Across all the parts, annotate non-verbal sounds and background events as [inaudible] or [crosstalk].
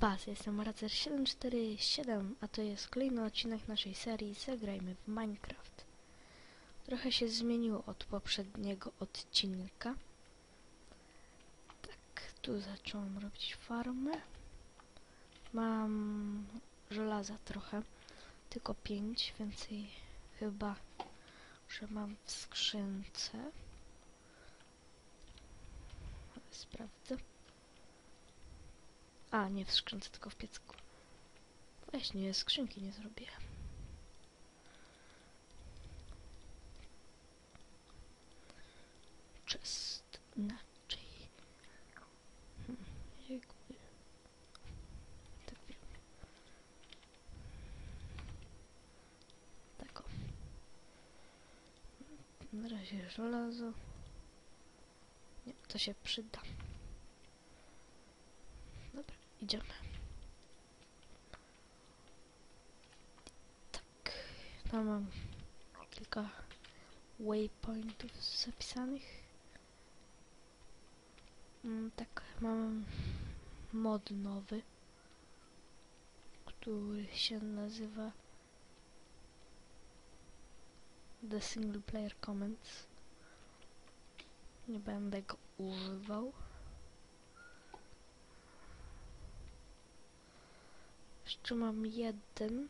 Bas, jestem Racer747, a to jest kolejny odcinek naszej serii Zagrajmy w Minecraft. Trochę się zmieniło od poprzedniego odcinka. Tak, tu zacząłem robić farmę. Mam żelaza trochę, tylko 5, więcej chyba, że mam w skrzynce. Sprawdzę. A, nie w skrzynce, tylko w piecku. Właśnie, skrzynki nie zrobiłem. Chest inaczej. Hmm. Tak wiem. Tak o. Na razie żelazo. Nie, to się przyda. Idziemy. Tak, tam mam kilka waypointów zapisanych. Mm, tak, mam mod nowy, który się nazywa The Single Player Comments. Nie będę go używał. Jeszcze mam jeden,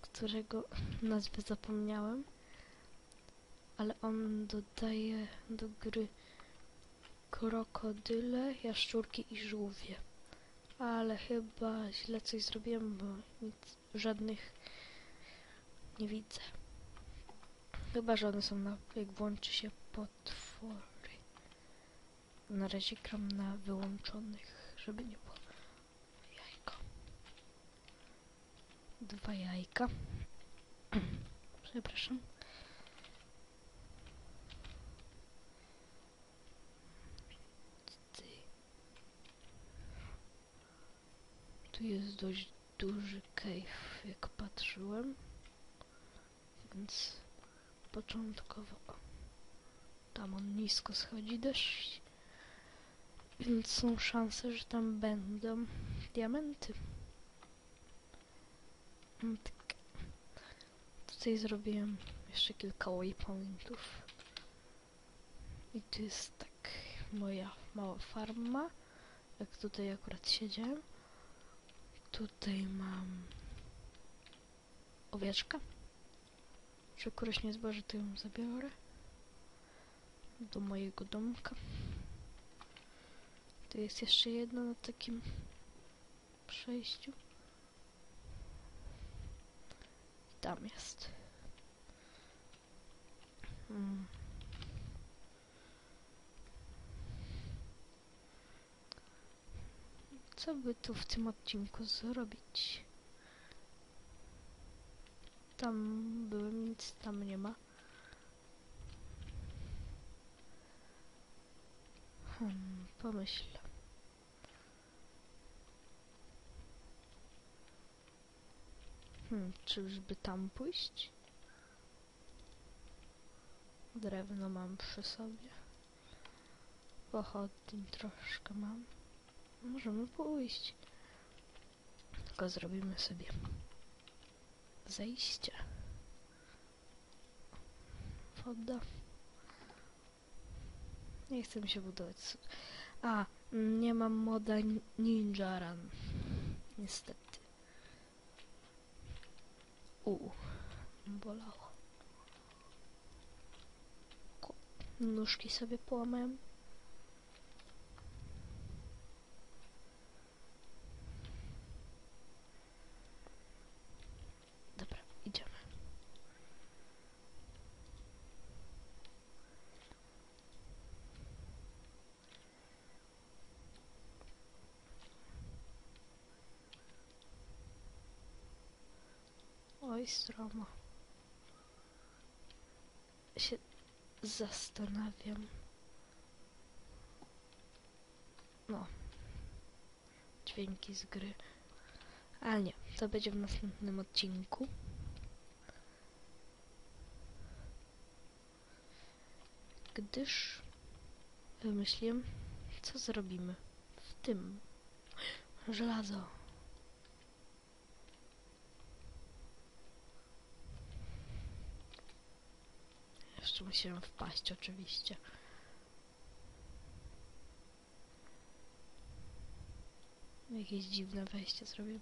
którego [laughs] nazwę zapomniałem, ale on dodaje do gry krokodyle, jaszczurki i żółwie. Ale chyba źle coś zrobiłem, bo nic, żadnych nie widzę. Chyba, że one są na, jak włączy się potwory. Na razie gram na wyłączonych, żeby nie było Dwa jajka. [clears throat] Przepraszam. Tu jest dość duży cave, jak patrzyłem. Więc początkowo tam on nisko schodzi dość. Więc są szanse, że tam będą diamenty. Mm, Tak. Tutaj zrobiłem jeszcze kilka waypointów. I tu jest tak moja mała farma. Jak tutaj akurat siedziałem. Tutaj mam owieczka. Że któreś nie zboże, to ją zabiorę. Do mojego domka. Tu jest jeszcze jedno na takim przejściu. Tam jest. Mm. Co by tu w tym odcinku zrobić? Tam byłem, nic tam nie ma. Hmm. Hmm, czyżby tam pójść? Drewno mam przy sobie. Pochodni troszkę mam. Możemy pójść. Tylko zrobimy sobie zejście. Woda. Nie chcę mi się budować. A, nie mam moda ni- Ninja Run. Niestety. U, bolało. Nóżki sobie połamałem. Dobra, idziemy. Oj, stromo. Się zastanawiam. No. Dźwięki z gry. Ale nie, to będzie w następnym odcinku. Gdyż wymyśliłem, co zrobimy w tym Żelazo. Jeszcze musiałem wpaść oczywiście. Jakieś dziwne wejście zrobiłem.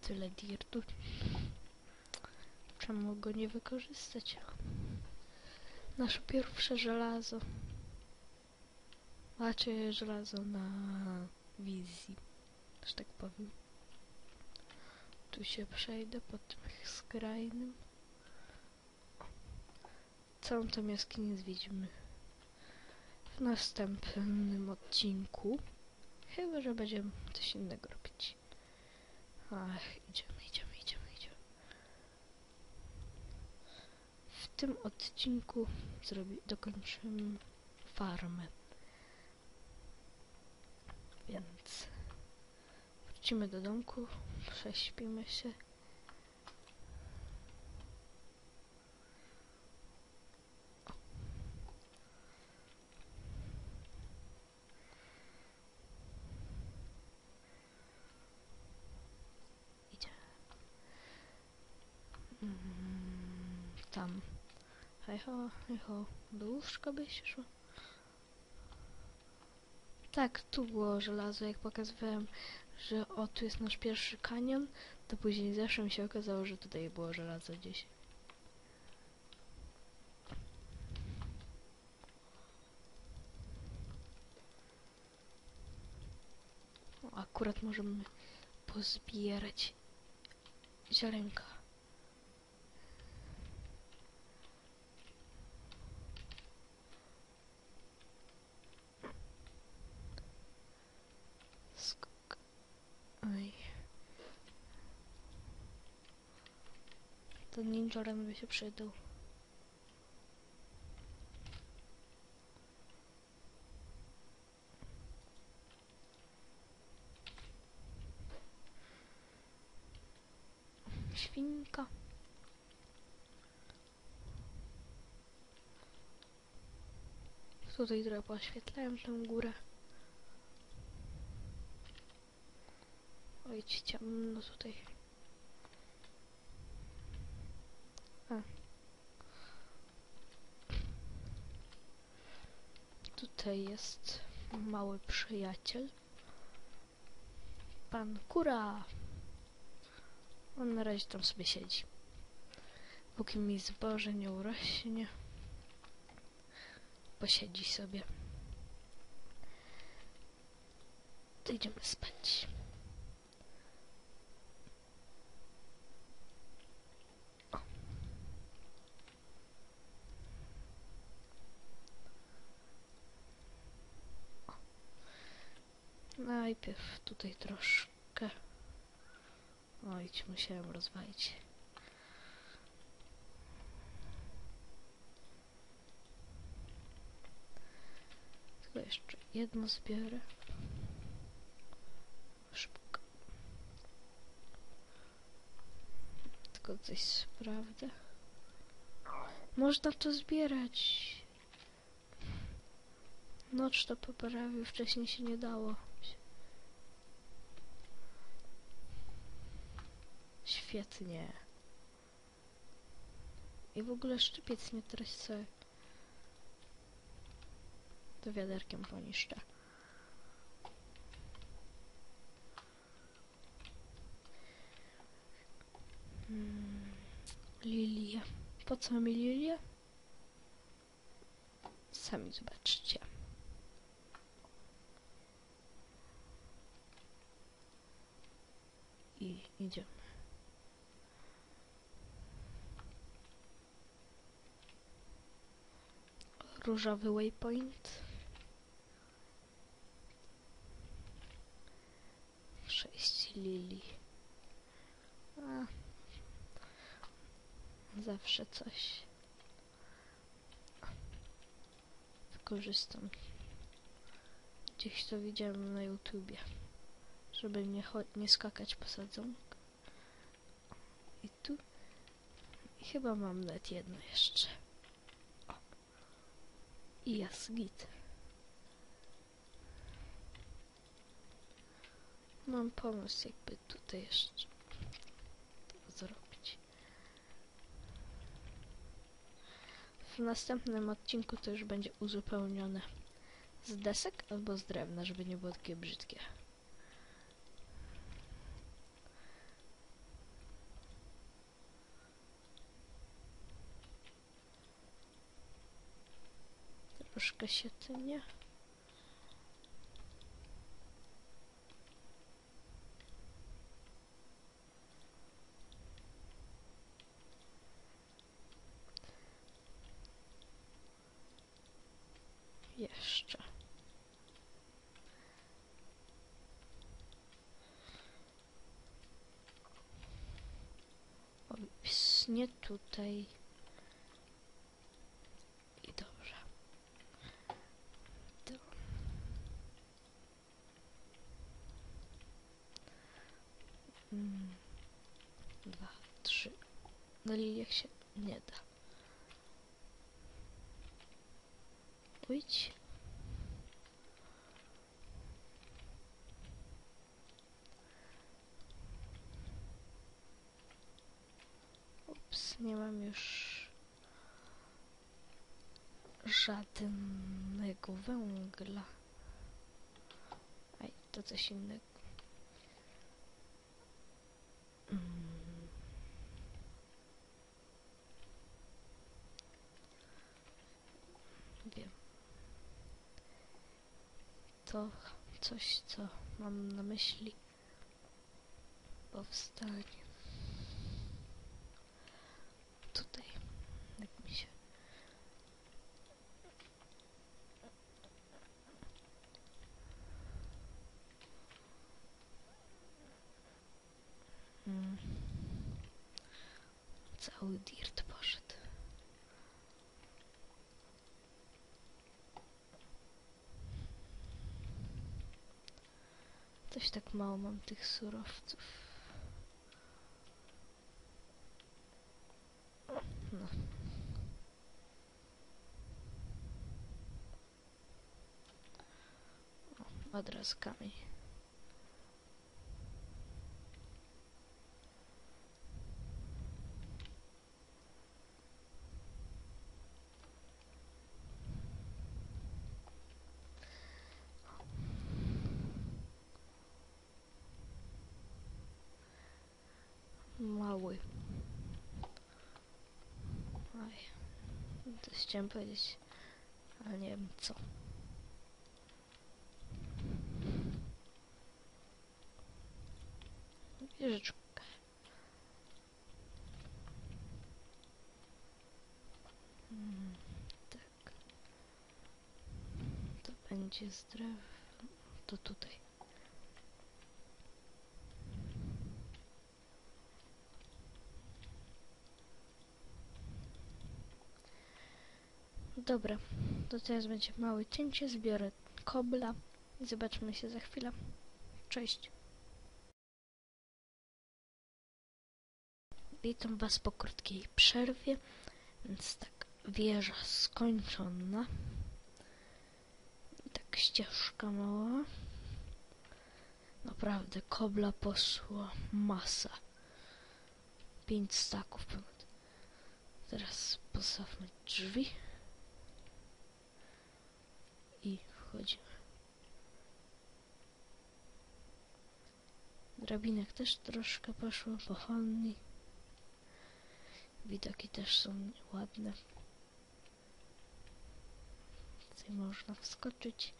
Tyle dirtu. Czemu go nie wykorzystać? Nasze pierwsze żelazo. Macie żelazo na wizji, że tak powiem. Tu się przejdę po tym skrajnym. Całą tą jaskinię zwiedzimy w następnym odcinku. Chyba, że będziemy coś innego robić. Ach, idziemy, idziemy, idziemy, idziemy. W tym odcinku zrobi, dokończymy farmę. Więc wrócimy do domku, prześpimy się. Mm, tam. Hej ho, hej ho. Do łóżka byś szło? Tak, tu było żelazo, jak pokazywałem, że o, tu jest nasz pierwszy kanion, to później zeszłym się okazało, że tutaj było żelazo gdzieś. Akurat możemy pozbierać ziarenka. Skok. Oj. Ten ninja run by się przydał. Świnka. Tutaj trochę poświetlałem tę górę. Oj, ci ciemno tutaj. A. Tutaj jest mały przyjaciel. Pan Kura. On na razie tam sobie siedzi. Póki mi zboże nie urośnie. Posiedzi sobie. To idziemy spać. Najpierw tutaj troszkę. Oj, musiałem rozwalić. Tylko jeszcze jedno zbiorę. Szybko. Tylko coś sprawdzę. Można to zbierać. Nocz to poprawił, wcześniej się nie dało. Świetnie. I w ogóle szczypiec nie tracę. To wiaderkiem poniszczę. Hmm. Lilie. Po co mi lilie? Sami zobaczcie. I idziemy. Różowy waypoint. Sześć lili. Zawsze coś. Wykorzystam. Gdzieś to widziałem na YouTubie. Żeby nie, nie skakać po sadzonku. I tu I chyba mam net jedno jeszcze. I jest git. Mam pomysł, jakby tutaj jeszcze zrobić. W następnym odcinku to już będzie uzupełnione z desek albo z drewna, żeby nie było takie brzydkie. Troszkę się tynie. Jeszcze. O, nie tutaj. I dobrze. To. Mm. Dwa, trzy. Na liliach się nie da. Pójdź. Ups, nie mam już żadnego węgla. Aj, to coś innego. Mm. Wiem. To coś, co mam na myśli, powstanie tutaj, jak mi się Mm. Cały dirt poszedł. Coś tak mało mam tych surowców. No. Od razu kamień. Mały. Aj. To chciałem powiedzieć, ale nie wiem co. Wieżyczka. Mm, tak. To będzie z drew. To tutaj. Dobra, to teraz będzie małe cięcie, zbiorę kobla i zobaczymy się za chwilę. Cześć. Witam Was po krótkiej przerwie, więc tak, wieża skończona. I tak ścieżka mała. Naprawdę, kobla posła masa. Pięć staków. Teraz postawmy drzwi. I wchodzimy. Drabinek też troszkę poszło, pochłonni. Widoki też są ładne. Tutaj można wskoczyć.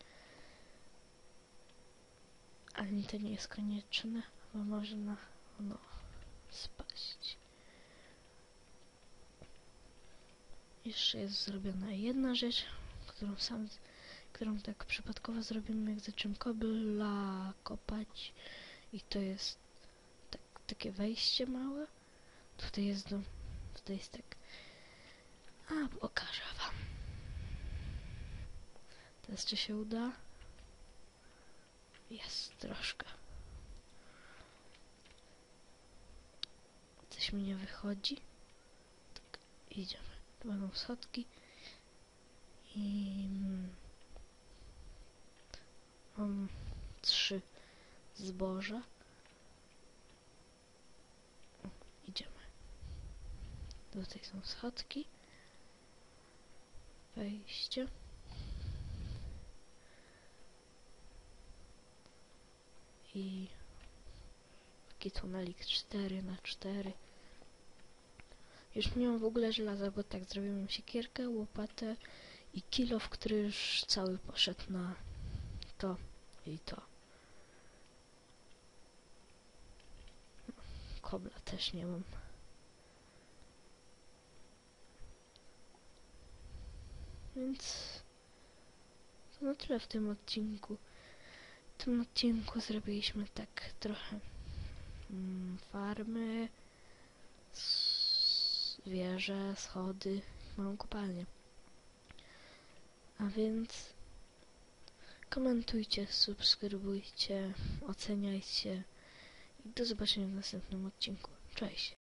Ale to nie jest konieczne, bo można no, spaść. Jeszcze jest zrobiona jedna rzecz, którą sam, którą tak przypadkowo zrobimy, jak zaczynamy kobla kopać. I to jest tak, takie wejście małe. Tutaj jest dom, tutaj jest tak. A, pokażę wam. Teraz czy się uda? Jest troszkę. Coś mi nie wychodzi. To idziemy. Tu będą schodki. I... Mam trzy zboża. O, Idziemy. Tutaj są schodki. Wejście. I taki tunelik 4 na 4 Już nie mam w ogóle żelaza, bo tak zrobiłem siekierkę, łopatę i kilo, w który już cały poszedł na i to. Kobla też nie mam. Więc to na tyle w tym odcinku. W tym odcinku zrobiliśmy tak trochę mm, farmy, wieże, schody, małą kopalnię. A więc komentujcie, subskrybujcie, oceniajcie i do zobaczenia w następnym odcinku. Cześć!